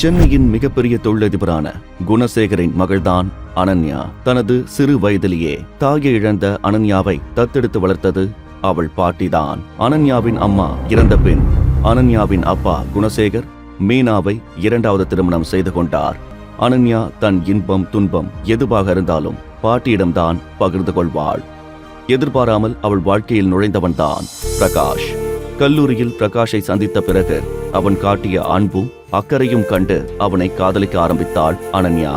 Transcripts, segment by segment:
சென்னையின் மிகப்பெரிய தொழிலதிபரான குணசேகரின் மகள்தான் அனன்யா. தனது சிறு வயதிலேயே தாயை இழந்த அனன்யாவை தத்தெடுத்து வளர்த்தது அவள் பாட்டிதான். அனன்யாவின் அம்மா இறந்த பின் அனன்யாவின் அப்பா குணசேகர் மீனாவை இரண்டாவது திருமணம் செய்து கொண்டார். அனன்யா தன் இன்பம் துன்பம் எதுவாக இருந்தாலும் பாட்டியிடம்தான் பகிர்ந்து கொள்வாள். எதிர்பாராமல் அவள் வாழ்க்கையில் நுழைந்தவன்தான் பிரகாஷ். கல்லூரியில் பிரகாஷை சந்தித்த பிறகு அவன் காட்டிய அன்பும் அக்கறையும் கண்டு அவனை காதலிக்க ஆரம்பித்தாள் அனன்யா.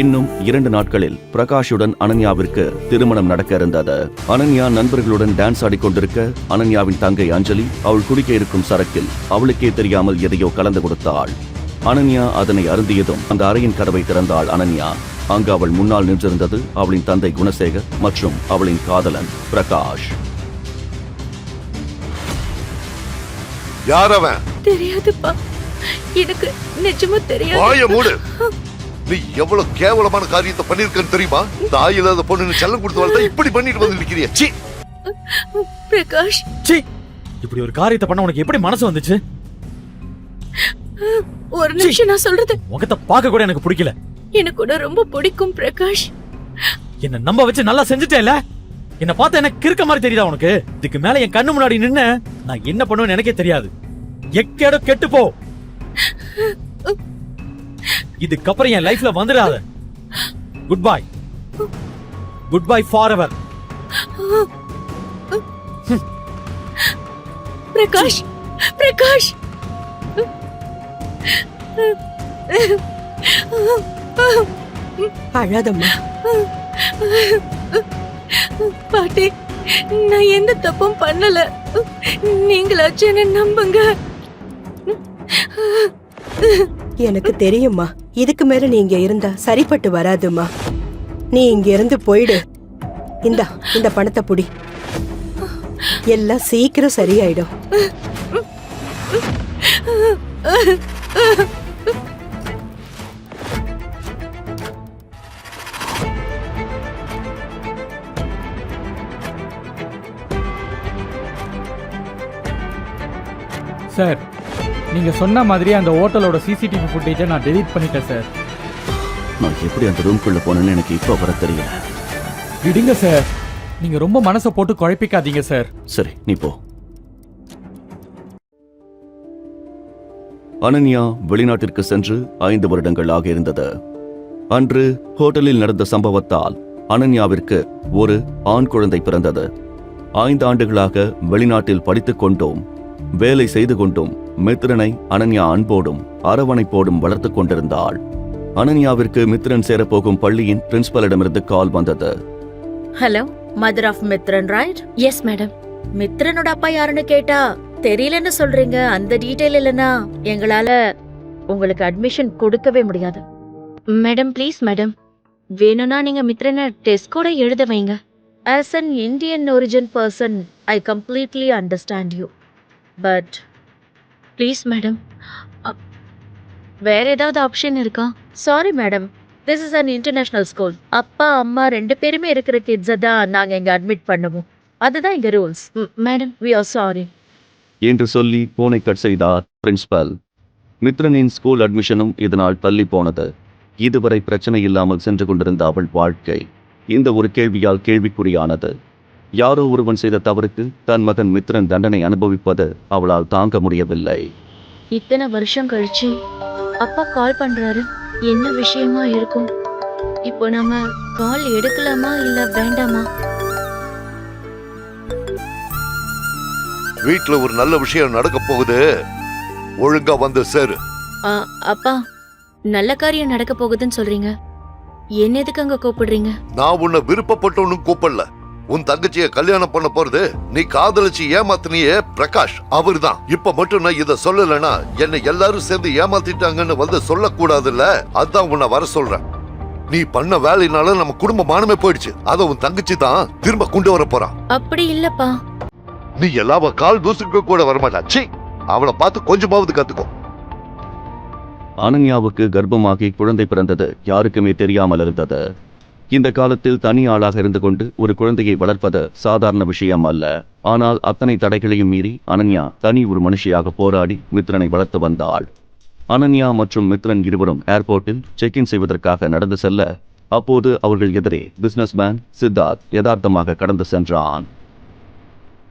இன்னும் இரண்டு நாட்களில் பிரகாஷுடன் அனன்யாவிற்கு திருமணம் நடக்க இருந்தது. அனன்யா நண்பர்களுடன் டான்ஸ் ஆடிக்கொண்டிருக்க அனன்யாவின் தங்கை அஞ்சலி அவள் குடிக்க இருக்கும் சரக்கில் அவளுக்கே தெரியாமல் எதையோ கலந்து கொடுத்தாள். அனன்யா அதனை அருந்தியதும் அந்த அறையின் கதவை திறந்தாள் அனன்யா. அங்கு அவள் முன்னால் நின்றிருந்தது அவளின் தந்தை குணசேகர் மற்றும் அவளின் காதலன் பிரகாஷ். யார் அவன்? தெரியாதுப்பா. எனக்கு நிஜமா தெரியாது. வாய மூடு. நீ எவ்வளவு கேவலமான காரியத்தை பண்ணிருக்கன்னு தெரியுமா? தாய் இல்லாத பொண்ணு செல்லம் கொடுத்து வளர்த்தா இப்படி பண்ணிட்டு வந்து நிக்கிறிய. சி பிரகாஷ். சீ இப்படி ஒரு காரியத்தை பண்ண உனக்கு எப்படி மனசு வந்துச்சு? ஒரு நிமிஷம் நான் சொல்றது முகத்தை பார்க்க கூட எனக்கு பிடிக்கல. எனக்கு கூட ரொம்ப பிடிக்கும் பிரகாஷ். என்ன நம்ப வச்சு நல்லா செஞ்சுட்டேல என்ன பார்த்தா எனக்கு கிறுக்க மாதிரி தெரியுதா உனக்கு? இதுக்கு மேல என் கண்ணு முன்னாடி நின்னு நான் என்ன பண்ணுவேன்னு எனக்கே தெரியாது. எக்கேடோ கெட்டு போ. இதுக்கப்புறம் என் லைஃப்ல வந்துடாத. Good bye good bye forever Prakash Prakash. அழாதம்மா. பாட்டி நான் எந்த தப்பும் பண்ணல. நீங்களாச்சும் என்ன நம்புங்க. எனக்கு தெரியும்மா. இதுக்கு மேல நீங்க இருந்தா சரிப்பட்டு வராதும்மா. நீ இங்க இருந்து போயிடு. இந்தா இந்த பணத்தை புடி. எல்லாம் சீக்கிரம் சரியாயிடும். சார். நீங்க சொன்ன மாதிரியே அந்த ஹோட்டலோட சிசிடிவி ஃபுட்டேஜை நான் டெலீட் பண்ணிட்டேன் சார். நான் எப்படி அந்த ரூம்குள்ள போனேன்னு எனக்கு இப்ப வர தெரியல. விடுங்க சார். நீங்க ரொம்ப மனசை போட்டு குழப்பிக்காதீங்க சார். சரி நீ போ. அனன்யா வெளிநாட்டிற்கு சென்று ஐந்து வருடங்கள் ஆகியிருந்தது அன்று ஹோட்டலில் நடந்த சம்பவத்தால் அனன்யாவிற்கு ஒரு ஆண் குழந்தை பிறந்தது. ஐந்து ஆண்டுகளாக வெளிநாட்டில் படித்துக் கொண்டும். வேலை செய்து கொண்டும் மித்ரனை அனன்யா அன்போடும் அரவணைப்போடும் வளர்த்துக் கொண்டிருந்தாள். அனன்யாவிற்கு மித்ரன் சேரப்போகும் பள்ளியின் பிரின்சிபலிடமிருந்து கால் வந்தது. Hello mother of Mithran right yes madam மித்ரனோட அப்பா யாருன்னு கேட்டா தெரியலன்னு சொல்றீங்க அந்த டீடைல் இல்லனா எங்களால உங்களுக்கு அட்மிஷன் கொடுக்கவே முடியாது. மேடம் ப்ளீஸ் மேடம் வேணும்னா நீங்க மித்ரனை டெஸ்ட் கூட எழுத வைங்க. As an Indian origin person I completely understand you but please madam வேற ஏதாவது ஆப்ஷன் இருக்கா? Sorry madam this is an international school அப்பா அம்மா ரெண்டு பேருமே இருக்கிற கிட்ஸை தான் நாங்கள் இங்கே அட்மிட் பண்ணுவோம். அதுதான் இங்கே rules madam we are sorry என்று சொல்லி போனை கட் செய்தார் பிரின்சிபல் மித்ரனின் ஸ்கூல் அட்மிஷனும் இதனால் தள்ளி போனது. இதுவரை பிரச்சனை இல்லாமல் சென்று கொண்டிருந்த அவள் வாழ்க்கை. இந்த ஒரு கேள்வியால் கேள்விக்குறியானது. யாரோ ஒருவன் செய்த தவறுக்கு தன் மகன் மித்ரன் தண்டனை அனுபவிப்பது அவளால் தாங்க முடியவில்லை. இத்தனை வருஷம் கழிச்சு அப்பா கால் பண்றாரு. என்ன விஷயமா இருக்கும்? இப்போ நாம கால் எடுக்கலாமா இல்ல வேண்டாமா? வீட்ல ஒரு நல்ல விஷயம் நடக்க போகுது. ஒழுங்கா வந்து சேரு. ஆ, அப்பா நல்ல காரியம் நடக்க போகுதுன்னு சொல்றீங்க. என்ன எதுக்கு அங்க கூப்பிடுறீங்க? நான் உன்னை விருப்பப்பட்டவனும் கூப்பிடல. உன் தங்கச்சிய கல்யாணம் பண்ண போறது நீ காதலிச்சு ஏமாத்தினியே பிரகாஷ் அவர்தான். இப்ப மட்டும் நான் இத சொல்லலனா என்னை எல்லாரும் சேர்ந்து ஏமாத்திட்டாங்கன்னு வந்து சொல்லக்கூடாதுல்ல? அதான் உன்னை வர சொல்றேன். நீ பண்ண வேலையினால நம்ம குடும்ப மானமே போயிடுச்சு. அத உன் தங்கச்சி தான் திரும்ப கொண்டு வர போறான் அப்படி இல்லப்பா. நீ எல்லாவ கால் தூசுக்கு கூட வரமாட்டா. ச்சீ அவளை பார்த்து கொஞ்சமாவது கத்துக்கோ. அனன்யாவுக்கு கர்ப்பமாகி குழந்தை பிறந்தது யாருக்குமே தெரியாமல் இருந்தது இந்த காலத்தில் தனி ஆளாக இருந்து கொண்டு ஒரு குழந்தையை வளர்ப்பது சாதாரண விஷயம் அல்ல. ஆனால் அத்தனை தடைகளையும் மீறி அனன்யா தனி ஒரு மனுஷியாக போராடி மித்ரனை வளர்த்து வந்தாள். அனன்யா மற்றும் மித்ரன் இருவரும் ஏர்போர்ட்டில் செக் இன் செய்வதற்காக நடந்து செல்ல அப்போது அவர்கள் எதிரே பிசினஸ் மேன் சித்தார்த் யதார்த்தமாக கடந்து சென்றான்.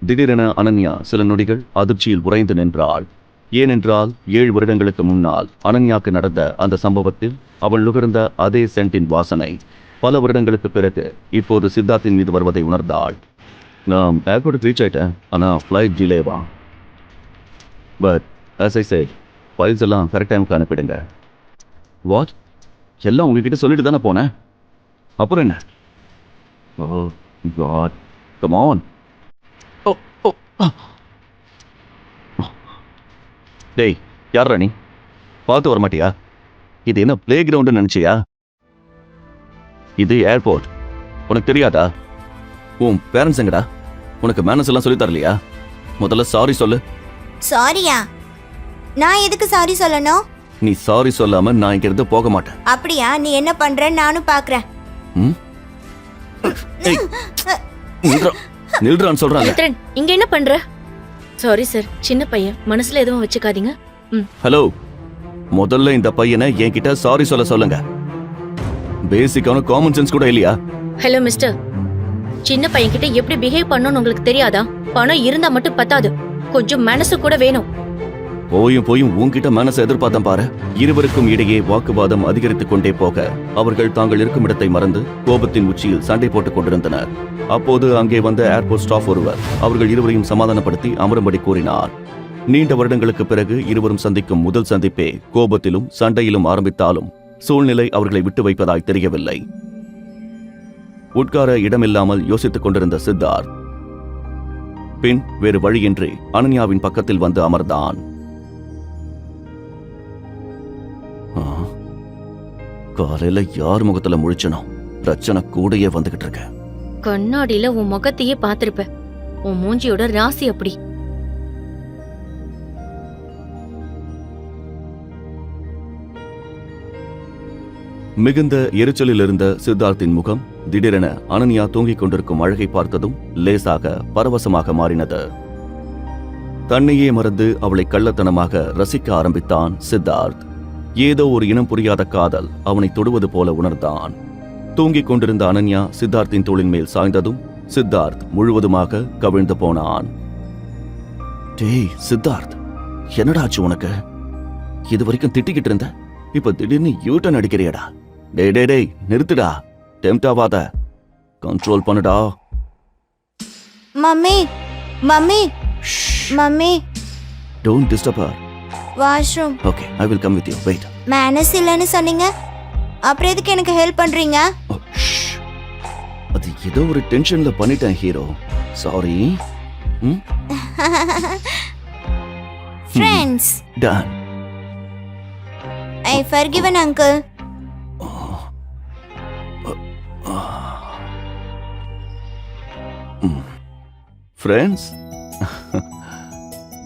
திடீரென அனன்யா சில நொடிகள் அதிர்ச்சியில் உறைந்து நின்றாள். ஏனென்றால் ஏழு வருடங்களுக்கு முன்னால் அனன்யாக்கு நடந்த அந்த சம்பவத்தில் அவள் நுகர்ந்த அதே சென்டின் வாசனை. பல வருடங்களுக்கு பிறகு இப்போது சித்தார்த்தின் மீது வருவதை உணர்ந்தாள். நான் ஏர்போர்ட் ரீச் ஆயிட்டேன். ஆனால் flight டிலேவா but as I said files எல்லாம் கரெக்ட் டைமுக்கு அனுப்பிடுங்க. வாட் எல்லாம் உங்ககிட்ட சொல்லிட்டு தானே போனேன்? அப்புறம் என்ன? ஓ காட் கம் ஆன் டேய் யார் ராணி பார்த்து வர மாட்டியா இது என்ன பிளே கிரவுண்டு நினச்சியா? இது ஏர்போர்ட் உனக்கு தெரியாதா? உன் பேரண்ட்ஸ் எங்கடா? உனக்கு மேனஸ் எல்லாம் சொல்லி தரலையா? முதல்ல சாரி சொல்லு. சாரியா நான் எதுக்கு சாரி சொல்லணும்? நீ சாரி சொல்லாம நான் இங்க இருந்து போக மாட்டேன். அப்படியா? நீ என்ன பண்ற நானும் பாக்குறேன். நில்றான்னு சொல்றாங்க. இங்க என்ன பண்ற? சாரி சார் சின்ன பையன். மனசுல எதுவும் வச்சுக்காதீங்க. ம். ஹலோ முதல்ல இந்த பையனை என்கிட்ட சாரி சொல்ல சொல்லுங்க. பேசிக்கான காமன் சென்ஸ் கூட இல்லையா? ஹலோ மிஸ்டர் சின்ன பையன்கிட்ட எப்படி பிஹேவ் பண்ணணும்னு உங்களுக்கு தெரியாதா? பணம் இருந்தா மட்டும் பத்தாது. கொஞ்சம் மனசு கூட வேணும். போயும் போயும் உன்கிட்ட மனசை எதிர்பார்த்தேன் பாரு. இருவருக்கும் இடையே வாக்குவாதம் அதிகரித்துக் கொண்டே போக அவர்கள் தாங்கள் இருக்கும் இடத்தை மறந்து கோபத்தின் உச்சியில் சண்டை போட்டுக் கொண்டிருந்தனர். அப்போது அங்கே வந்த ஏர்போர்ட் ஸ்டாஃப் ஒருவர் அவர்கள் இருவரையும் சமாதானப்படுத்தி அமரும்படி கூறினார். நீண்ட வருடங்களுக்கு பிறகு இருவரும் சந்திக்கும் முதல் சந்திப்பே கோபத்திலும் சண்டையிலும் ஆரம்பித்தாலும் சூழ்நிலை அவர்களை விட்டு வைப்பதாய் தெரியவில்லை. உட்கார இடமில்லாமல் யோசித்துக் கொண்டிருந்த சித்தார் பின் வேறு வழியின்றி அனன்யாவின் பக்கத்தில் வந்து அமர்ந்தான். காலையில யார் முகத்துல முழிச்சனோ பிரச்சனை கூடயே வந்துகிட்டு இருக்க. கண்ணாடியில உன் முகத்தையே பார்த்திருப்ப உன் மூஞ்சியோட ராசி அப்படி. மிகுந்த எரிச்சலில் இருந்த சித்தார்த்தின் முகம் திடீரென அனன்யா தூங்கிக் கொண்டிருக்கும் அழகை பார்த்ததும் லேசாக பரவசமாக மாறினது. தன்னையே மறந்து அவளை கள்ளத்தனமாக ரசிக்க ஆரம்பித்தான் சித்தார்த். ஏதோ ஒரு இனம் புரியாத காதல் அவனை தொடுவது போல உணர்ந்தான். தூங்கிக் கொண்டிருந்த அனன்யா சித்தார்த்தின் தோளின் மேல் சாய்ந்ததும் சித்தார்த் முழுவதுமாக கவிழ்ந்து போனான். டேய் சித்தார்த் என்னடா ஆச்சு உனக்கு? இது வரைக்கும் திட்டிக்கிட்டு இருந்த? இப்ப திடீர்னு யூட்டன் அடிக்கிறியடா? டேய் டேய் டேய் நிறுத்துடா. டெம்ட் ஆகாத கண்ட்ரோல் பண்ணுடா. Mummy mummy mummy. Don't disturb her washroom okay I will come with you wait manners இல்லைன்னு சொன்னீங்க. அப்புறம் எதுக்கு எனக்கு ஹெல்ப் பண்றீங்க? அது ஏதோ ஒரு டென்ஷன்ல பண்ணிட்டேன் hero sorry friends done I forgiven uncle friends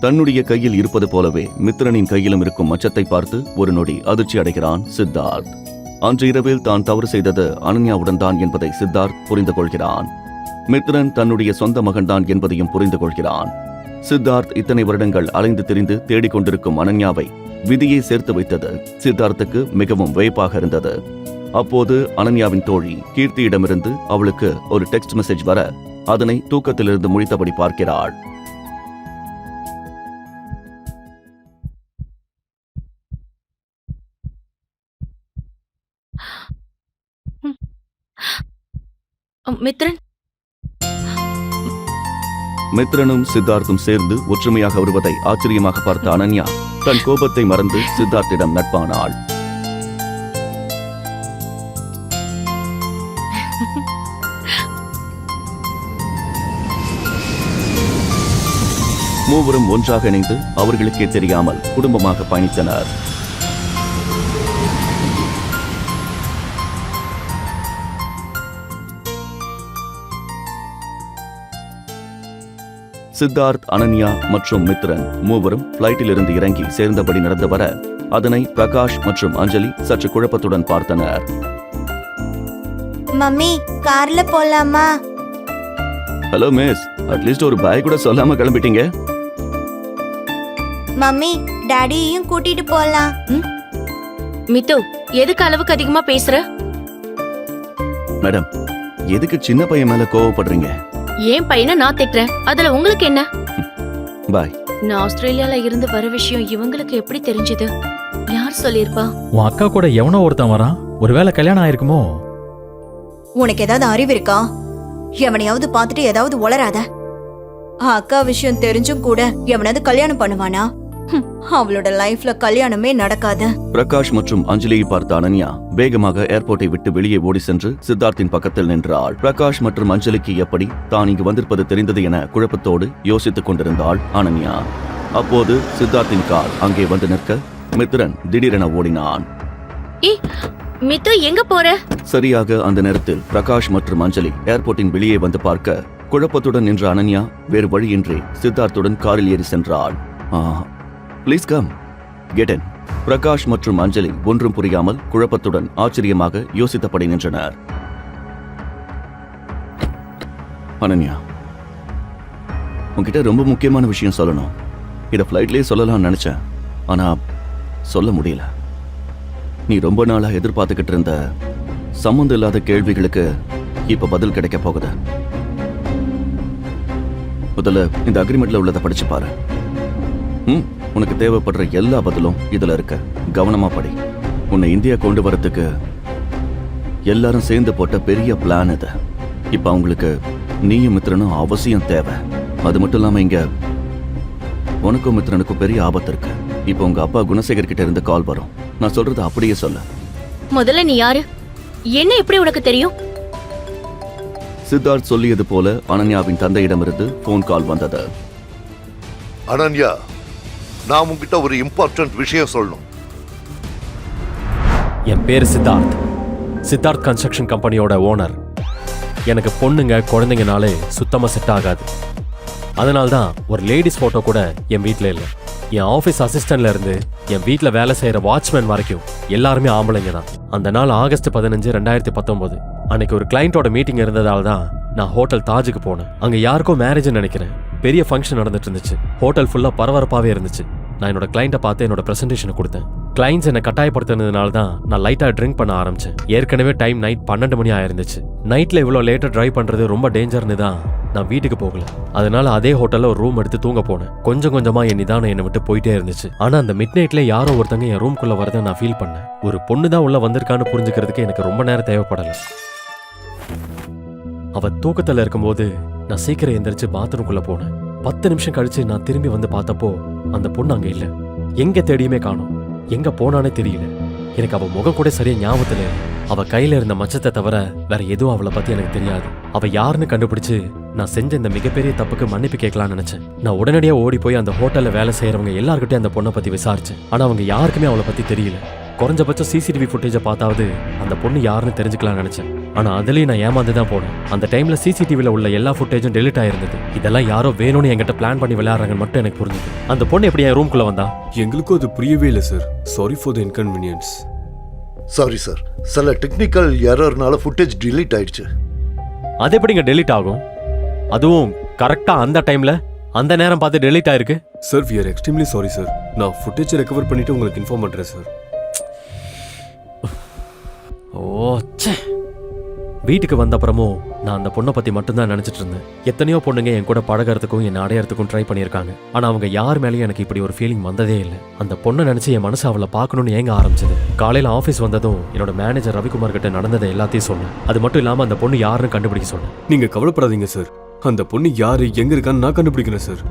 தன்னுடைய கையில் இருப்பது போலவே மித்ரனின் கையிலும் இருக்கும் மச்சத்தை பார்த்து ஒரு நொடி அதிர்ச்சி அடைகிறான் சித்தார்த். அன்று இரவில் தான் தவறு செய்தது அனன்யாவுடன் தான் என்பதை சித்தார்த் புரிந்து கொள்கிறான். மித்ரன் தன்னுடைய சொந்த மகன்தான் என்பதையும் புரிந்து கொள்கிறான். சித்தார்த் இத்தனை வருடங்கள் அலைந்து திரிந்து தேடிக் கொண்டிருக்கும் அனன்யாவை விதியை சேர்த்து வைத்தது சித்தார்த்துக்கு மிகவும் வியப்பாக இருந்தது. அப்போது அனன்யாவின் தோழி கீர்த்தியிடமிருந்து அவளுக்கு ஒரு டெக்ஸ்ட் மெசேஜ் வர அதனை தூக்கத்திலிருந்து முழித்தபடி பார்க்கிறாள். மித்ரன்? மித்ரனும் சித்தார்த்தும் சேர்ந்து ஒற்றுமையாக வருவதை ஆச்சரியமாக பார்த்த அனன்யா தன் கோபத்தை மறந்து சித்தார்த்திடம் நட்பானாள். மூவரும் ஒன்றாக இணைந்து அவர்களுக்கே தெரியாமல் குடும்பமாக பயணித்தனர். சித்தார்த் அனன்யா மற்றும் மித்ரன் மூவரும் பிளைட்டில் இருந்து இறங்கி சேர்ந்தபடி நடந்து வர அதனை பிரகாஷ் மற்றும் அஞ்சலி சற்று குழப்பத்துடன் பார்த்தனர். மம்மி கார்ல போலாமா? ஹலோ மிஸ் அட்லீஸ்ட் ஒரு பாய் கூட சொல்லாம கிளம்பிட்டீங்க. மம்மி டாடியையும் கூட்டிட்டு போலாம். மித்து எதுக்கு அளவுக்கு அதிகமா பேசுற? மேடம் எதுக்கு சின்ன பையன் மேல கோவப்படுறீங்க? ஏன் பையனை நான் திட்டுறேன்? அதுல உங்களுக்கு என்ன? பாய். நான் ஆஸ்திரேலியால இருந்து வர விஷயம் இவங்களுக்கு எப்படி தெரிஞ்சது? யார் சொல்லிருப்பா உன் அக்கா கூட எவனோ ஒருத்தன் வரான். ஒருவேளை கல்யாணம் ஆயிருக்குமோ? உனக்கு ஏதாவது அறிவு இருக்கா? எவனையாவது பார்த்துட்டு ஏதாவது உளராத அக்கா விஷயம் தெரிஞ்சும் கூட எவனாவது கல்யாணம் பண்ணுவானா? அவளோட லைஃப்ல கல்யாணமே நடக்காது. பிரகாஷ் மற்றும் அஞ்சலியை பார்த்த அனன்யா வேகமாக ஏர்போர்ட்டை விட்டு வெளியே ஓடி சென்று சித்தார்த்தின் பக்கத்தில் நின்றாள் பிரகாஷ் மற்றும் அஞ்சலிக்கு எப்படி தான் இங்கு வந்திருப்பது தெரிந்தது என குழப்பத்தோடு யோசித்துக் கொண்டிருந்தாள் அனன்யா. அப்போது சித்தார்த்தின் கார் அங்கே வந்து நிற்க மித்ரன் திடீரென ஓடினான். மித்து எங்க போற? சரியாக அந்த நேரத்தில் பிரகாஷ் மற்றும் அஞ்சலி ஏர்போர்ட்டின் வெளியே வந்து பார்க்க குழப்பத்துடன் நின்ற அனன்யா வேறு வழியின்றி சித்தார்த்துடன் காரில் ஏறி சென்றாள். Please come get in Prakash மற்றும் அஞ்சலி ஒன்றும் புரியாமல் குழப்பத்துடன் ஆச்சரியமாக யோசித்தபடி நின்றனர். அனன்யா உன்கிட்ட ரொம்ப முக்கியமான விஷயம் சொல்லணும். இதை ஃப்ளைட்லேயே சொல்லலாம்னு நினைச்சேன். ஆனா சொல்ல முடியல. நீ ரொம்ப நாளா எதிர்பார்த்துக்கிட்டு இருந்த சம்மந்தம் இல்லாத கேள்விகளுக்கு இப்போ பதில் கிடைக்க போகுது. முதல்ல இந்த அக்ரிமெண்ட்ல உள்ளதை படிச்சு பாரு. ம்? உனக்கு தேவைப்படுற எல்லா பதிலும் இதுல இருக்கு. கவனமா படி. உன்னை இந்தியா கொண்டு வரதுக்கு எல்லாரும் சேர்ந்து போட்ட பெரிய பிளான் இது. இப்ப அவங்களுக்கு நீயும் மித்ரனும் அவசியம் தேவை. அது மட்டும் இல்லாம இங்க உனக்கும் மித்ரனுக்கும் பெரிய ஆபத்து இருக்கு. இப்போ உங்க அப்பா குணசேகர் கிட்ட இருந்து கால் வரும். நான் சொல்றது அப்படியே சொல்லு. முதல்ல நீ யாரு? என்ன எப்படி உனக்கு தெரியும்? சித்தார்த் சொல்லியது போல அனன்யாவின் தந்தையிடமிருந்து போன் கால் வந்தது. அனன்யா நான் உங்ககிட்ட ஒரு இம்பார்ட்டன்ட் விஷயம் சொல்லணும். என் பேர் சித்தார்த். சித்தார்த் கன்ஸ்ட்ரக்ஷன் கம்பெனியோட ஓனர் எனக்கு பொண்ணுங்க குழந்தைங்கனாலே சுத்தமாக செட் ஆகாது. அதனால தான் ஒரு லேடிஸ் ஃபோட்டோ கூட என் வீட்டில் இல்லை. என் ஆஃபீஸ் அசிஸ்டன்ட்ல இருந்து என் வீட்டில் வேலை செய்கிற வாட்ச்மேன் வரைக்கும் எல்லாருமே ஆம்பளைங்க தான். அந்த நாள் ஆகஸ்ட் பதினஞ்சு ரெண்டாயிரத்தி பத்தொம்போது அன்னைக்கு ஒரு கிளைண்ட்டோட மீட்டிங் இருந்ததால் தான் நான் ஹோட்டல் தாஜுக்கு போனேன். அங்கே யாருக்கோ மேரேஜ் நினைக்கிறேன். பெரிய ஃபங்க்ஷன் நடந்துட்டு இருந்துச்சு. ஹோட்டல் ஃபுல்லாக பரபரப்பாகவே இருந்துச்சு. நான் என்னோட கிளைண்ட்டை பார்த்து என்னோட ப்ரெசன்டேஷனை கொடுத்தேன். கிளைண்ட்ஸ் என்னை கட்டாயப்படுத்தினதுனால தான் நான் லைட்டாக ட்ரிங்க் பண்ண ஆரம்பிச்சேன். ஏற்கனவே டைம் நைட் பன்னெண்டு மணி ஆயிருந்துச்சு. நைட்டில் இவ்வளோ லேட்டாக ட்ரைவ் பண்ணுறது ரொம்ப டேஞ்சர்னு தான் நான் வீட்டுக்கு போகல. அதனால அதே ஹோட்டலில் ஒரு ரூம் எடுத்து தூங்க போனேன். கொஞ்சம் கொஞ்சமாக என் நிதானம் என்னை விட்டு போயிட்டே இருந்துச்சு. ஆனால் அந்த மிட் நைட்ல யாரோ ஒருத்தங்க என் ரூம்குள்ளே வரதை நான் ஃபீல் பண்ணேன். ஒரு பொண்ணு தான் உள்ள வந்திருக்கான்னு புரிஞ்சுக்கிறதுக்கு எனக்கு ரொம்ப நேரம் தேவைப்படலை. அவ தூக்கத்துல இருக்கும்போது நான் சீக்கிரம் எந்திரிச்சு பாத்ரூம்குள்ள போனேன். பத்து நிமிஷம் கழிச்சு நான் திரும்பி வந்து பார்த்தப்போ அந்த பொண்ணு அங்க இல்ல. எங்க தேடியுமே காணோம். எங்க போனானே தெரியல. எனக்கு அவ முகம் கூட சரியா ஞாபகத்துல அவ கையில இருந்த மச்சத்தை தவிர வேற எதுவும் அவளை பத்தி எனக்கு தெரியாது. அவ யாருன்னு கண்டுபிடிச்சு நான் செஞ்ச இந்த மிகப்பெரிய தப்புக்கு மன்னிப்பு கேட்கலாம்னு நினைச்சேன். நான் உடனடியா ஓடி போய் அந்த ஹோட்டல்ல வேலை செய்யறவங்க எல்லாருக்கிட்டே அந்த பொண்ணை பத்தி விசாரிச்சேன். ஆனா அவங்க யாருக்குமே அவளை பத்தி தெரியல. குறைஞ்சபட்சம் சிசிடிவி ஃபுட்டேஜை பார்த்தாவது அந்த பொண்ணு யாருன்னு தெரிஞ்சுக்கலாம்னு நினைச்சேன். ஆனா அதுலயும் நான் ஏமாந்து தான் போனேன். அந்த டைம்ல சிசிடிவில உள்ள எல்லா ஃபுட்டேஜும் டெலிட் ஆயிருந்தது. இதெல்லாம் யாரோ வேணும்னு என்கிட்ட பிளான் பண்ணி விளையாடுறாங்கன்னு மட்டும் எனக்கு புரிஞ்சுது. அந்த பொண்ணு எப்படி என் ரூம்குள்ள வந்தா? எங்களுக்கும் அது புரியவே இல்லை sir sorry for the inconvenience sorry sir சில டெக்னிக்கல் எரர்னால ஃபுட்டேஜ் delete ஆயிடுச்சு. அது எப்படிங்க டெலிட் ஆகும்? அதுவும் கரெக்டா அந்த டைம்ல அந்த நேரம் பார்த்து டெலிட் ஆயிருக்கு? Sir we are extremely sorry sir நான் ஃபுட்டேஜை ரெக்கவர் பண்ணிட்டு உங்களுக்கு இன்ஃபார்ம் பண்ணுறேன் சார் ஓ ச்சே. வீட்டுக்கு வந்த அப்புறமும் நான் அந்த பொண்ணை பத்தி மட்டும்தான் நினைச்சிட்டு இருந்தேன். எத்தனையோ பொண்ணுங்க என் கூட பழகறதுக்கும் என்ன அடையறதுக்கும் ட்ரை பண்ணியிருக்காங்க. ஆனா அவங்க யார் மேலேயும் எனக்கு இப்படி ஒரு ஃபீலிங் வந்ததே இல்லை. அந்த பொண்ணை நினைச்சு என் மனசு அவளை பார்க்கணும்னு ஏங்க ஆரம்பிச்சது? காலையில ஆஃபீஸ் வந்ததும் என்னோட மேனேஜர் ரவிக்குமார் கிட்ட நடந்ததை எல்லாத்தையும் சொன்னேன். அது மட்டும் இல்லாம அந்த பொண்ணு யாருன்னு கண்டுபிடிக்க சொன்னேன். நீங்கள் கவலைப்படாதீங்க சார் அந்த பொண்ணு யாரு எங்க இருக்கான்னு நான் கண்டுபிடிக்கிறேன் சார்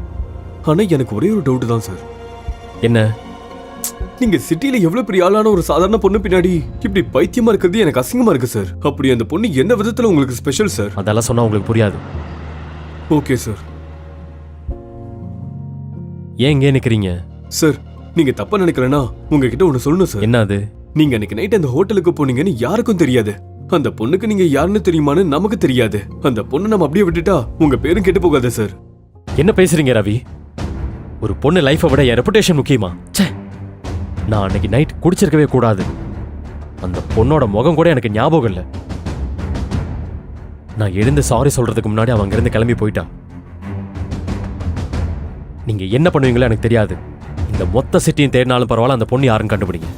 ஆனால் எனக்கு ஒரே ஒரு டவுட் தான் சார் என்ன? நீங்க சிட்டில எவ்வளவு பெரிய ஆளான ஒரு சாதாரண பொண்ணு பின்னாடி இப்படி பைத்தியமா இருக்கிறது எனக்கு அசிங்கமா இருக்கு சார் அப்படி அந்த பொண்ணு என்ன விதத்துல உங்களுக்கு ஸ்பெஷல் சார் அதெல்லாம் சொன்னா உங்களுக்கு புரியாது. ஓகே சார் ஏன் இங்கே நிக்கிறீங்க? சார் நீங்க தப்பா நினைக்கலனா உங்ககிட்ட ஒன்னு சொல்லணும் சார் என்ன அது? நீங்க அன்னைக்கு நைட் அந்த ஹோட்டலுக்கு போனீங்கன்னு யாருக்கும் தெரியாது. அந்த பொண்ணுக்கு நீங்க யாருன்னு தெரியுமான்னு நமக்கு தெரியாது. அந்த பொண்ணு நம்ம அப்படியே விட்டுட்டா உங்க பேரும் கெட்டு போகாது சார் என்ன பேசுறீங்க ரவி? ஒரு பொண்ணு லைஃபை விட என் ரெப்புடேஷன் முக்கியமா? ச்சே! நான் அன்னைக்கு நைட் குடிச்சிருக்கவே கூடாது. அந்த பொண்ணோட முகம் கூட எனக்கு ஞாபகம் இல்லை. நான் எழுந்து சாரி சொல்றதுக்கு முன்னாடி அவன் அங்கிருந்து கிளம்பி போயிட்டா. நீங்க என்ன பண்ணுவீங்களோ எனக்கு தெரியாது. இந்த மொத்த சிட்டியும் தேடினாலும் பரவாயில்ல அந்த பொண்ணு யாருன்னு கண்டுபிடிங்க.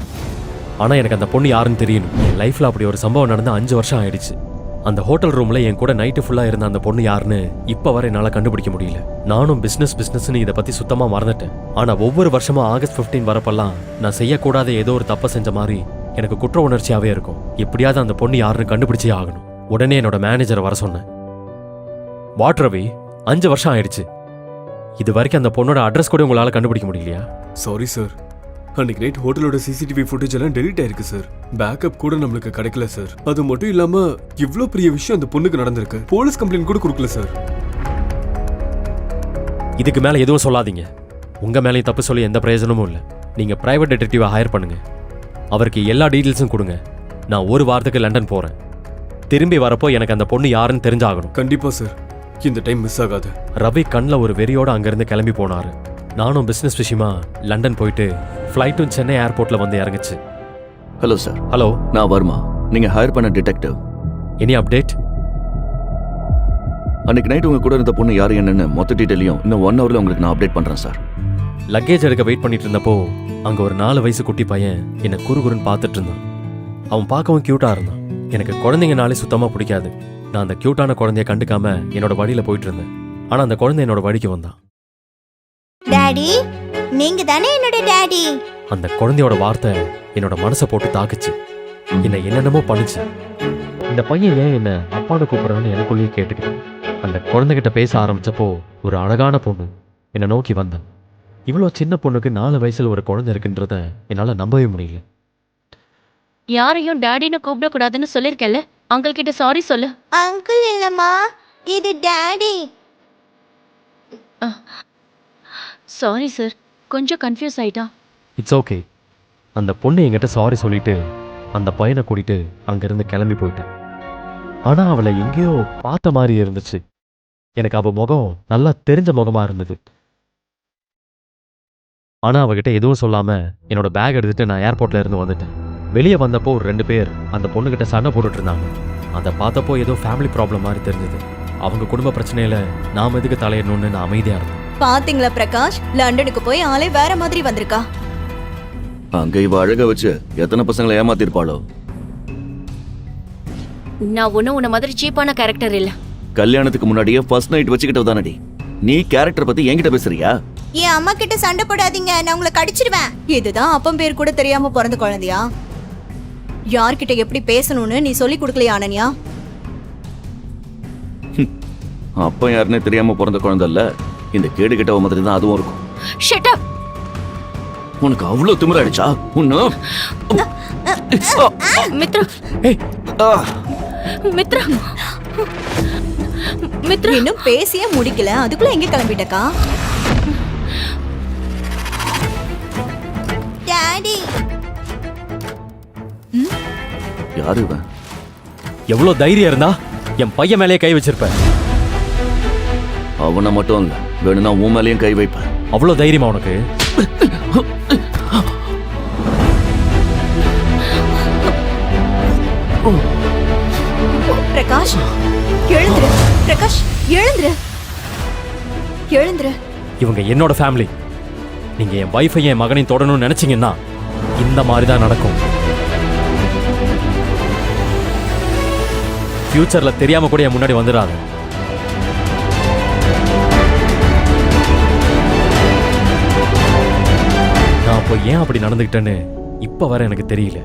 ஆனா எனக்கு அந்த பொண்ணு யாருன்னு தெரியணும். என் லைஃப்ல அப்படி ஒரு சம்பவம் நடந்து அஞ்சு வருஷம் ஆயிடுச்சு. அந்த ஹோட்டல் ரூம்ல என் கூட நைட்டு ஃபுல்லா இருந்த அந்த பொண்ணு யாருன்னு இப்ப வரை என்னால கண்டுபிடிக்க முடியல. நானும் பிசினஸ் பிசினஸ்னு இதை பத்தி சுத்தமா மறந்துட்டேன். ஆனா ஒவ்வொரு வருஷமும் ஆகஸ்ட் 15 வரப்பெல்லாம் நான் செய்யக்கூடாத ஏதோ ஒரு தப்பை செஞ்ச மாதிரி எனக்கு குற்ற உணர்ச்சியாவே இருக்கும். எப்படியாவது அந்த பொண்ணு யாருன்னு கண்டுபிடிச்சே ஆகணும். உடனே என்னோட மேனேஜரை வர சொன்னேன். வாட் ரவி அஞ்சு வருஷம் ஆயிடுச்சு. இது வரைக்கும் அந்த பொண்ணோட அட்ரஸ் கூட உங்களால கண்டுபிடிக்க முடியலையா? சாரி சார் அன்னைக்கு நைட் ஹோட்டலோட சிசிடிவி ஃபுட்டேஜ் எல்லாம் டெலீட் ஆயிருக்கு சார் பேக்கப் கூட நம்மளுக்கு கிடைக்கல சார் அது மட்டும் இல்லாம இவ்ளோ பெரிய விஷயம் அந்த பொண்ணுக்கு நடந்திருக்கு. போலீஸ் கம்ப்ளைண்ட் கூட கொடுக்கல சார் இதுக்கு மேல எதுவும் சொல்லாதீங்க. உங்க மேலேயும் தப்பு சொல்லி எந்த பிரயோஜனமும் இல்லை. நீங்க பிரைவேட் டிடெக்டிவை ஹையர் பண்ணுங்க. அவருக்கு எல்லா டீட்டெயில்ஸும் கொடுங்க. நான் ஒரு வாரத்துக்கு லண்டன் போறேன். திரும்பி வரப்போ எனக்கு அந்த பொண்ணு யாருன்னு தெரிஞ்சாகணும். கண்டிப்பா சார் இந்த டைம் மிஸ் ஆகாது. ரவி கண்ணில் ஒரு வெறியோட அங்கிருந்து கிளம்பி போனாரு. நானும் பிசினஸ் விஷயமா லண்டன் போயிட்டு ஃப்ளைட்டும் சென்னை ஏர்போர்ட்ல வந்து இறங்குச்சு. ஹலோ சார் ஹலோ நான் வர்மா. நீங்க ஹையர் பண்ண டிடெக்டிவ் எனி அப்டேட் அன்னைக்கு நைட் உங்க கூட இருந்த பொண்ணு யாரு என்னன்னு மொத்த டீட்டெயிலையும் இன்னும் ஒன் ஹவர்ல உங்களுக்கு நான் அப்டேட் பண்றேன் சார் லக்கேஜ் எடுக்க வெயிட் பண்ணிட்டு இருந்தப்போ அங்க ஒரு நாலு வயசு குட்டி பையன் என்னை குறுகுறுன்னு பார்த்துட்டு இருந்தான். அவன் பார்க்கவும் கியூட்டா இருந்தான். எனக்கு குழந்தைங்கனாலே சுத்தமா பிடிக்காது. நான் அந்த கியூட்டான குழந்தைய கண்டுக்காம என்னோட வழியில போயிட்டு இருந்தேன். ஆனா அந்த குழந்தை என்னோட வழிக்கு வந்தான். டாடி நீங்க தானே என்னோட டாடி அந்த குழந்தையோட வார்த்தை என்னோட மனசை போட்டு தாக்குச்சு. என்னை என்னென்னமோ பண்ணுச்சு. இந்த பையன் ஏன் என்ன அப்பான்னு கூப்பிடுறான்னு எனக்குள்ளேயே கேட்டுக்கிட்டேன் அந்த குழந்தைகிட்ட பேச ஆரம்பிச்சப்போ ஒரு அழகான பொண்ணு என்னை நோக்கி வந்தான் இவ்வளோ சின்ன பொண்ணுக்கு நாலு வயசுல ஒரு குழந்தை இருக்குன்றத என்னால் நம்பவே முடியல. யாரையும் டாடின்னு கூப்பிடக்கூடாதுன்னு சொல்லிருக்கேன்ல அங்கிள் கிட்ட சாரி சொல்லு. அங்கிள் இல்லம்மா இது டாடி சாரி சார் கொஞ்சம் கன்ஃபியூஸ் ஆயிட்டா? இட்ஸ் ஓகே அந்த பொண்ணு என்கிட்ட சாரி சொல்லிட்டு அந்த பையனை கூட்டிட்டு அங்கிருந்து கிளம்பி போயிட்டேன். ஆனா அவளை எங்கேயோ பார்த்த மாதிரி இருந்துச்சு. எனக்கு அவ முகம் நல்லா தெரிஞ்ச முகமா இருந்தது. ஆனா அவகிட்ட எதுவும் சொல்லாம என்னோட பேக் எடுத்துட்டு நான் ஏர்போர்ட்ல இருந்து வந்துட்டேன். வெளியே வந்தப்போ ஒரு ரெண்டு பேர் அந்த பொண்ணுகிட்ட சண்டை போட்டுட்டு இருந்தாங்க. அதை பார்த்தப்போ ஏதோ ஃபேமிலி ப்ராப்ளம் மாதிரி தெரிஞ்சது. அவங்க குடும்ப பிரச்சனையில நாம் எதுக்கு தலையிடணும்னு நான் அமைதியாக இருந்தேன். பாத்தீங்களா பிரகாஷ்? லண்டனுக்கு போய் ஆளே வேற மாதிரி வந்திருக்கா. அங்க இவ அழக வச்சு எத்தனை பசங்களை ஏமாத்திருப்பாளோ? நான் ஒன்றும் உன்ன மாதிரி சீப்பான கேரக்டர் இல்ல. கல்யாணத்துக்கு முன்னாடியே ஃபர்ஸ்ட் நைட் வச்சுக்கிட்டவ தானடி நீ கேரக்டர் பத்தி என்கிட்ட பேசுறியா? என் அம்மா கிட்ட சண்டை போடாதீங்க நான் உங்களை கடிச்சிடுவேன் இதுதான் அப்பம் பேர் கூட தெரியாம பிறந்த குழந்தையா? யார்கிட்ட எப்படி பேசணும்னு நீ சொல்லி கொடுக்கலையா அனன்யா? அப்ப யாருன்னே தெரியாம பிறந்த குழந்தை இல்ல. இந்த கேடு கிட்டவ மாதிரி தான் அதுவும் இருக்கும். ஷட் அப் உனக்கு அவ்வளவு திமிராயிடுச்சா உன்னு மித்ரா. ஆ. மித்ரா. மித்ரா. இன்னும் பேசியே முடிக்கல. அதுக்குள்ள எங்க கிளம்பிட்டக்கா? டாடி யாரு இவன்? எவ்வளோ தைரியம் இருந்தா என் பையன் மேலேயே கை வச்சிருப்ப அவனை மட்டும் இல்ல. வேணும்னா உன் மேலேயும் கை வைப்பேன். அவ்வளோ தைரியமா உனக்கு? பிரகாஷ் எழுந்துரு. பிரகாஷ் எழுந்துரு. எழுந்துரு. இவங்க என்னோட ஃபேமிலி நீங்க என் வைஃபையும் என் மகனையும் தொடணும்னு நினைச்சீங்கன்னா இந்த மாதிரி தான் நடக்கும். ஃபியூச்சர்ல தெரியாம கூட என் முன்னாடி வந்துடாது. அப்போ ஏன் அப்படி நடந்துக்கிட்டேன்னு இப்ப வர எனக்கு தெரியல.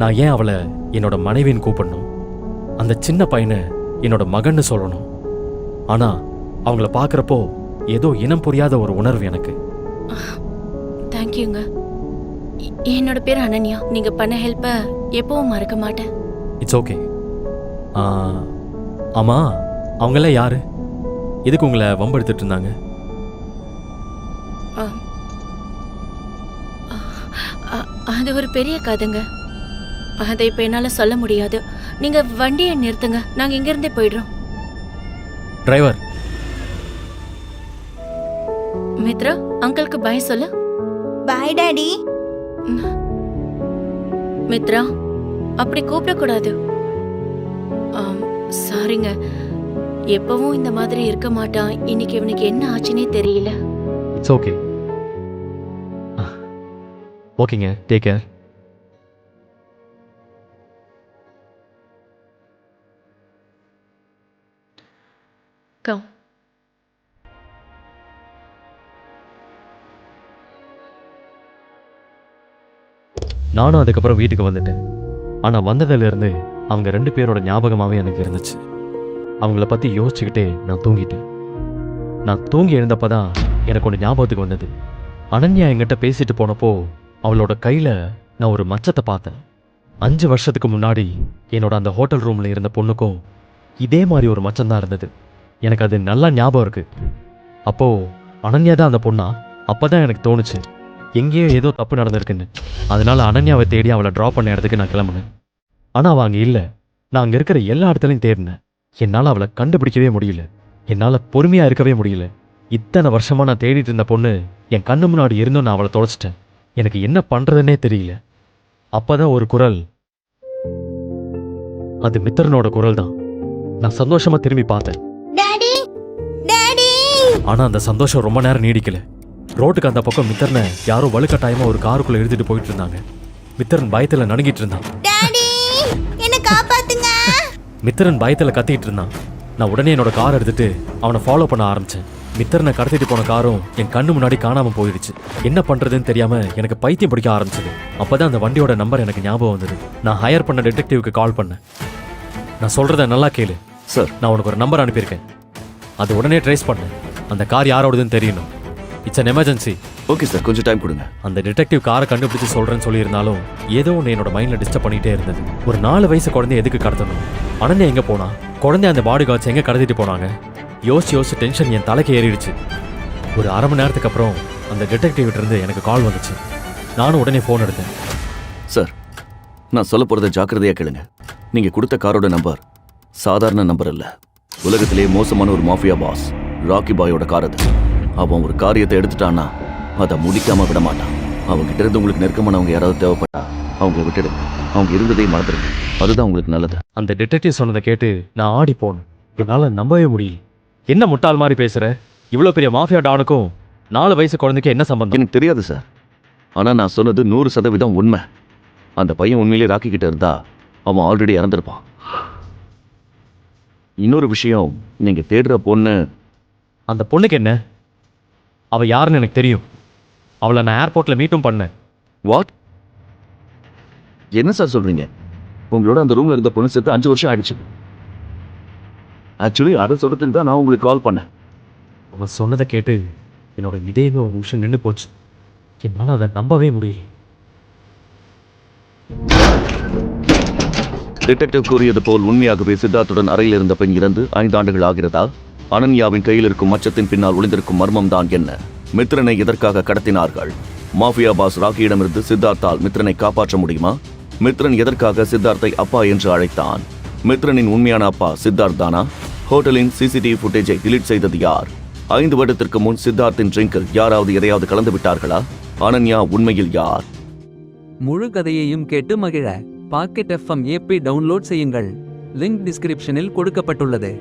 நான் ஏன் அவளை என்னோட மனைவின்னு கூப்பிடணும்? அந்த சின்ன பையனை என்னோட மகன்னு சொல்லணும். ஆனா அவங்கள பார்க்கறப்போ ஏதோ இனம் புரியாத ஒரு உணர்வு எனக்கு. தேங்க்யூங்க என்னோட பேர் அனன்யா. நீங்க பண்ண ஹெல்ப்பை எப்பவும் மறக்க மாட்டேன். இட்ஸ் ஓகே ஆமா அவங்கெல்லாம் யாரு? எதுக்கு உங்களை வம்பெடுத்துட்டு இருந்தாங்க? அது ஒரு பெரிய கதைங்க. அதை இப்போ என்னால் சொல்ல முடியாது. நீங்க வண்டியை நிறுத்துங்க. நாங்கள் இங்கேருந்தே போயிடுறோம். டிரைவர் மித்ரா அங்கிளுக்கு பய சொல்லு. பாய் டாடி மித்ரா அப்படி கூப்பிடக்கூடாது. ஆம், சாரிங்க எப்பவும் இந்த மாதிரி இருக்க மாட்டான். இன்னைக்கு இவனுக்கு என்ன ஆச்சுன்னே தெரியல. இட்ஸ் ஓகே ஓகேங்க டேக் கேர். நானும் அதுக்கப்புறம் வீட்டுக்கு வந்துட்டேன். ஆனால் வந்ததிலிருந்து அவங்க ரெண்டு பேரோட ஞாபகமாகவே எனக்கு இருந்துச்சு. அவங்கள பற்றி யோசிச்சுக்கிட்டே நான் தூங்கிட்டேன். நான் தூங்கி எழுந்தப்போ தான் எனக்கு ஒன்று ஞாபகத்துக்கு வந்தது. அனன்யா என்கிட்ட பேசிட்டு போனப்போ அவளோட கையில் நான் ஒரு மச்சத்தை பார்த்தேன். அஞ்சு வருஷத்துக்கு முன்னாடி என்னோட அந்த ஹோட்டல் ரூமில் இருந்த பொண்ணுக்கும் இதே மாதிரி ஒரு மச்சம் தான் இருந்தது. எனக்கு அது நல்லா ஞாபகம் இருக்கு. அப்போது அனன்யா தான் அந்த பொண்ணா? அப்போ தான் எனக்கு தோணுச்சு எங்கேயோ ஏதோ தப்பு நடந்திருக்குன்னு. அதனால அனன்யாவை தேடி அவளை ட்ராப் பண்ண இடத்துக்கு நான் கிளம்புனேன். ஆனால் அவள் அங்கே இல்லை. நான் அங்கே இருக்கிற எல்லா இடத்துலையும் தேடினேன். என்னால் அவளை கண்டுபிடிக்கவே முடியல. என்னால் பொறுமையாக இருக்கவே முடியல. இத்தனை வருஷமாக நான் தேடிட்டு இருந்த பொண்ணு என் கண்ணு முன்னாடி இருந்தும் நான் அவளை தொலைச்சிட்டேன். எனக்கு என்ன பண்ணுறதுன்னே தெரியல. அப்பதான் ஒரு குரல். அது மித்திரனோட குரல் தான் நான் சந்தோஷமா திரும்பி பார்த்தேன். ஆனா அந்த சந்தோஷம் ரொம்ப நேரம் நீடிக்கல. ரோட்டுக்கு அந்த பக்கம் மித்தரனை யாரோ வலுக்கட்டாயமா ஒரு காருக்குள்ள எழுதிட்டு போயிட்டு இருந்தாங்க மித்திரன் பயத்துல நடுங்கிட்டு இருந்தான். மித்திரன் பயத்துல கத்திட்டு இருந்தான். நான் உடனே என்னோட கார் எடுத்துட்டு அவனை ஃபாலோ பண்ண ஆரம்பிச்சேன். மித்திரனை கடத்திட்டு போன காரும் என் கண்ணு முன்னாடி காணாம போயிடுச்சு. என்ன பண்றதுன்னு தெரியாம எனக்கு பைத்தியம் பிடிக்க ஆரம்பிச்சது. அப்பதான் அந்த வண்டியோட நம்பர் எனக்கு ஞாபகம் வந்தது. நான் ஹையர் பண்ண டிடெக்டிவ்க்கு கால் பண்ணேன். நான் சொல்றத நல்லா கேளு. சார் நான் உனக்கு ஒரு நம்பர் அனுப்பியிருக்கேன். அது உடனே ட்ரேஸ் பண்ணேன் அந்த கார் யாரோடதுன்னு தெரியணும். It's an emergency okay sir கொஞ்சம் டைம் கொடுங்க. அந்த டிடெக்டிவ் காரை கண்டுபிடிச்சு சொல்றேன்னு சொல்லியிருந்தாலும் ஏதோ ஒன்று என்னோட மைண்ட்ல டிஸ்டர்ப் பண்ணிட்டே இருந்தது. ஒரு நாலு வயசு குழந்தை எதுக்கு கடத்தணும்? அனன்யா எங்க போனா? குழந்தை அந்த பாடி கார்ட்ஸ் எங்க கடத்திட்டு போனாங்க? யோசிச்சு யோசிச்சு டென்ஷன் என் தலைக்கு ஏறிடுச்சு. ஒரு அரை மணி நேரத்துக்கு அப்புறம் அந்த டிடெக்டிவ் இருந்து எனக்கு கால் வந்துச்சு. நானும் உடனே ஃபோன் எடுத்தேன். சார் நான் சொல்ல போறத ஜாக்கிரதையா கேளுங்க. நீங்க கொடுத்த காரோட நம்பர் சாதாரண நம்பர் இல்ல உலகத்திலே மோசமான ஒரு மாஃபியா பாஸ் ராக்கி பாயோட கார் அது. அவன் ஒரு காரியத்தை எடுத்துட்டான்னா அதை முடிக்காம விட மாட்டான். அவங்க கிட்ட இருந்து உங்களுக்கு நெருக்கமானவங்க யாராவது தேவைப்பட்டா அவங்கள விட்டுடுங்க அவங்க இருந்ததை மறந்துடுங்க அதுதான் உங்களுக்கு நல்லது. அந்த டிடெக்டிவ் சொன்னதை கேட்டு நான் ஆடி போனேன். என்னால் நம்பவே முடியல. என்ன முட்டாள் மாதிரி பேசுற? இவ்வளோ பெரிய மாஃபியா டானுக்கும் நாலு வயசு குழந்தைக்கு என்ன சம்பந்தம்? எனக்கு தெரியாது சார் ஆனா நான் சொன்னது நூறு சதவீதம் உண்மை. அந்த பையன் உண்மையிலே ராக்கி கிட்ட இருந்தா அவன் ஆல்ரெடி இறந்திருப்பான். இன்னொரு விஷயம் நீங்க தேடுற பொண்ணு அந்த பொண்ணுக்கு என்ன? அவ யாருன்னு எனக்கு தெரியும். அவளை நான் ஏர்போர்ட்ல மீட்டும் பண்ணேன். வாட் என்ன சார் சொல்றீங்க? உங்களோட அந்த ரூம்ல இருந்த பொண்ணு சேர்த்து அஞ்சு வருஷம் ஆயிடுச்சு. ஆக்சுவலி அதை சொல்றதுக்கு தான் நான் உங்களுக்கு கால் பண்ணேன். அவ சொன்னதை கேட்டு என்னோட இதயமே ஒரு நிமிஷம் நின்று போச்சு. என்னால் அதை நம்பவே முடியல. டிடெக்டிவ் கூறியது போல் உண்மையாகவே சித்தார்த்துடன் அறையில் இருந்த பெண் இறந்து ஐந்து ஆண்டுகள் ஆகிறதா? அனன்யாவின் கையில் இருக்கும் மச்சத்தின் பின்னால் ஒளிந்திருக்கும் மர்மம் தான் என்ன? மித்ரனை எதற்காக கடத்தினார்கள்? மாஃபியா பாஸ் ராக்கியிடமிருந்து சித்தார்த்தால் மித்ரனை காப்பாற்ற முடியுமா? மித்ரன் எதற்காக சித்தார்த்தை அப்பா என்று அழைத்தான்? மித்ரனின் உண்மையான அப்பா சித்தார்த் தானா? ஹோட்டலின் சிசிடிவி ஃபுட்டேஜை டிலீட் செய்தது யார்? ஐந்து வருடத்திற்கு முன் சித்தார்த்தின் ட்ரிங்கில் யாராவது எதையாவது கலந்து விட்டார்களா? அனன்யா உண்மையில் யார்? முழு கதையையும் கேட்டு மகிழ. பாக்கெட் எஃப்எம் ஏபி டவுன்லோட் செய்யுங்கள். லிங்க் டிஸ்கிரிப்ஷனில் கொடுக்கப்பட்டுள்ளது.